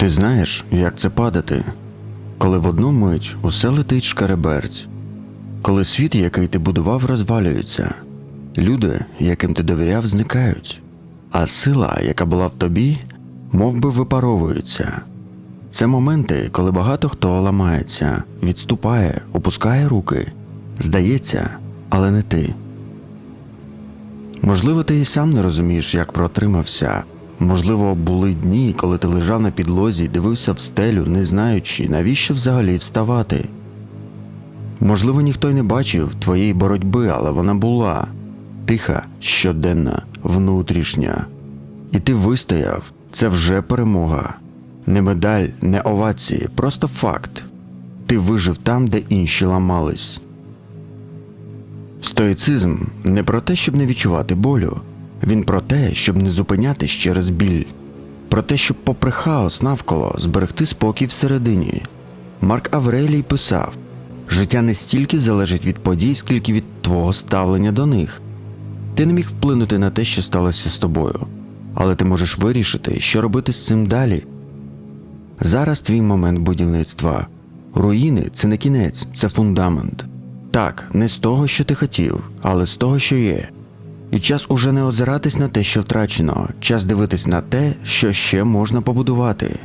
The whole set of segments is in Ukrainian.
Ти знаєш, як це падати, коли в одну мить усе летить шкареберть, коли світ, який ти будував, розвалюється, люди, яким ти довіряв, зникають, а сила, яка була в тобі, мов би випаровується. Це моменти, коли багато хто ламається, відступає, опускає руки. Здається, але не ти. Можливо, ти і сам не розумієш, як протримався. Можливо, були дні, коли ти лежав на підлозі і дивився в стелю, не знаючи, навіщо взагалі вставати. Можливо, ніхто й не бачив твоєї боротьби, але вона була тиха, щоденна, внутрішня. І ти вистояв це вже перемога. Не медаль, не овації, просто факт. Ти вижив там, де інші ламались. Стоїцизм не про те, щоб не відчувати болю, він про те, щоб не зупинятись через біль, про те, щоб, попри хаос навколо, зберегти спокій всередині. Марк Аврелій писав: життя не стільки залежить від подій, скільки від твого ставлення до них. Ти не міг вплинути на те, що сталося з тобою, але ти можеш вирішити, що робити з цим далі. Зараз твій момент будівництва. Руїни це не кінець, це фундамент. Так, не з того, що ти хотів, але з того, що є. І час уже не озиратись на те, що втрачено, час дивитись на те, що ще можна побудувати.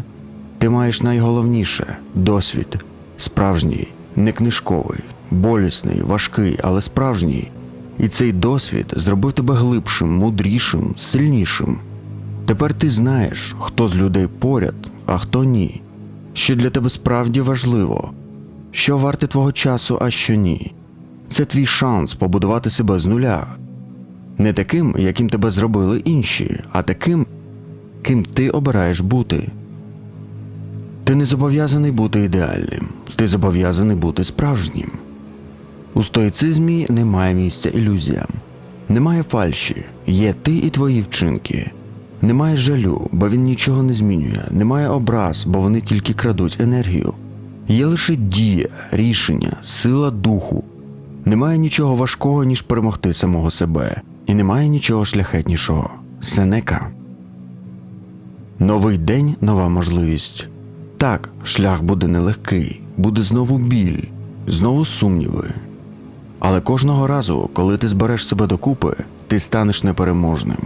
Ти маєш найголовніше досвід, справжній, не книжковий, болісний, важкий, але справжній. І цей досвід зробив тебе глибшим, мудрішим, сильнішим. Тепер ти знаєш, хто з людей поряд, а хто ні, що для тебе справді важливо, що варте твого часу, а що ні. Це твій шанс побудувати себе з нуля. Не таким, яким тебе зробили інші, а таким, ким ти обираєш бути. Ти не зобов'язаний бути ідеальним, ти зобов'язаний бути справжнім. У стоїцизмі немає місця ілюзіям, немає фальші, є ти і твої вчинки. Немає жалю, бо він нічого не змінює, немає образ, бо вони тільки крадуть енергію. Є лише дія, рішення, сила духу. Немає нічого важкого, ніж перемогти самого себе, і немає нічого шляхетнішого. Сенека. Новий день нова можливість. Так, шлях буде нелегкий, буде знову біль, знову сумніви. Але кожного разу, коли ти збереш себе докупи, ти станеш непереможним.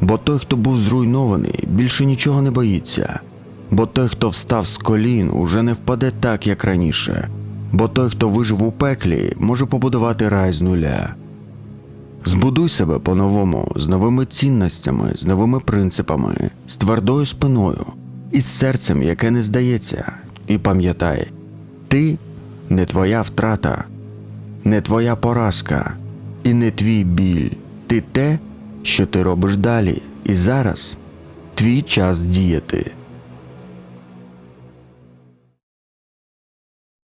Бо той, хто був зруйнований, більше нічого не боїться. Бо той, хто встав з колін, уже не впаде так, як раніше. Бо той, хто вижив у пеклі, може побудувати рай з нуля. Збудуй себе по-новому, з новими цінностями, з новими принципами, з твердою спиною, і з серцем, яке не здається, і пам'ятай, ти не твоя втрата, не твоя поразка і не твій біль. Ти те, що ти робиш далі, і зараз твій час діяти.